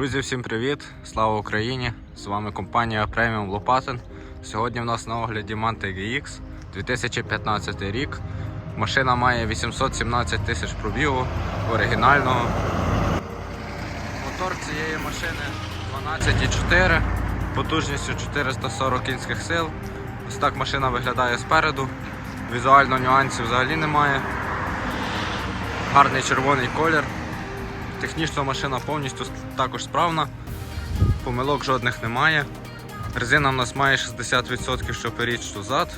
Друзі, всім привіт! Слава Україні! З вами компанія Premium Лопатин. Сьогодні в нас на огляді Mante GX 2015 рік. Машина має 817 тисяч пробігу оригінального. Мотор цієї машини 12,4, потужністю 440 кінських сил. Ось так машина виглядає спереду. Візуально нюансів взагалі немає. Гарний червоний колір. Технічно машина повністю також справна, помилок жодних немає. Резина в нас має 60% що перед, що зад.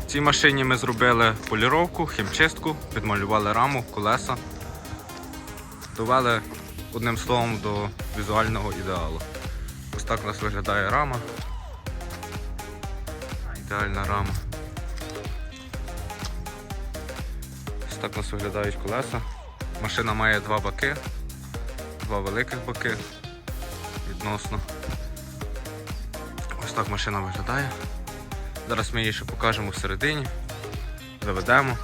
В цій машині ми зробили поліровку, хімчистку, підмалювали раму, колеса. Довели одним словом до візуального ідеалу. Ось так у нас виглядає рама. Ідеальна рама. Ось так у нас виглядають колеса. Машина має два баки, два великих баки відносно. Ось так машина виглядає. Зараз ми її ще покажемо всередині, заведемо.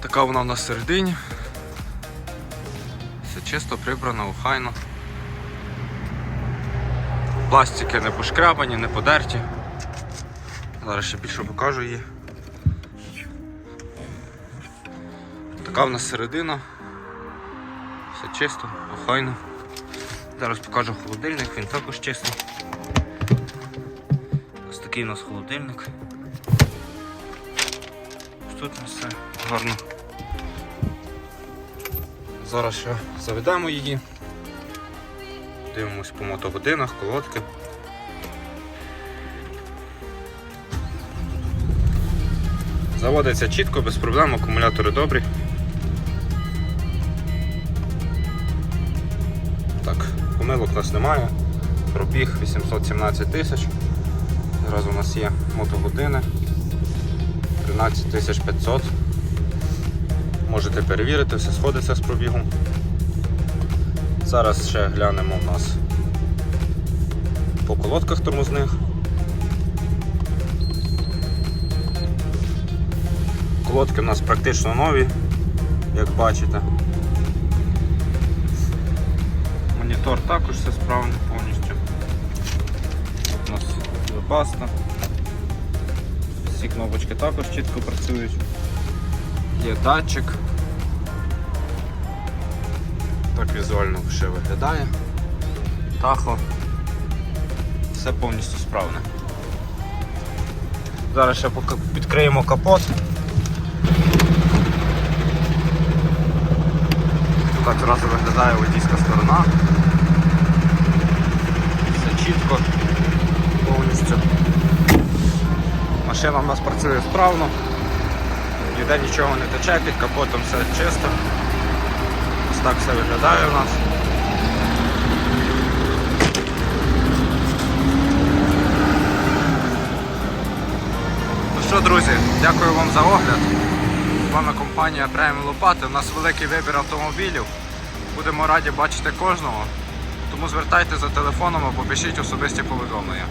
Така вона в нас всередині. Все чисто, прибрано, охайно. Пластики не пошкрябані, не подерті. Зараз ще більше покажу її. Така в нас середина. Все чисто, охайно. Зараз покажу холодильник, він також чистий. Ось такий у нас холодильник. Ось тут у нас все гарно. Зараз ще заведемо її. Дивимось по мотогодинах, колодки. Заводиться чітко, без проблем, акумулятори добрі. Так, помилок у нас немає. Пробіг 817 тисяч. Зараз у нас є мотогодини 13 500. Можете перевірити, все сходиться з пробігом. Зараз ще глянемо у нас по колодках тормозних. Колодки у нас практично нові, як бачите. Монітор також все справно повністю. У нас вебаста. Всі кнопочки також чітко працюють. Є датчик. Так візуально ще виглядає. Тахо. Все повністю справне. Зараз ще поки відкриємо капот. Так одразу виглядає водійська сторона. Чітко, повністю. Машина в нас працює справно, ніде нічого не тече, під капотом все чисто. Ось так все виглядає у нас. Ну що, друзі, дякую вам за огляд. З вами компанія Premium Лопати. У нас великий вибір автомобілів. Будемо раді бачити кожного. Тому звертайте за телефоном або пишіть особисті повідомлення.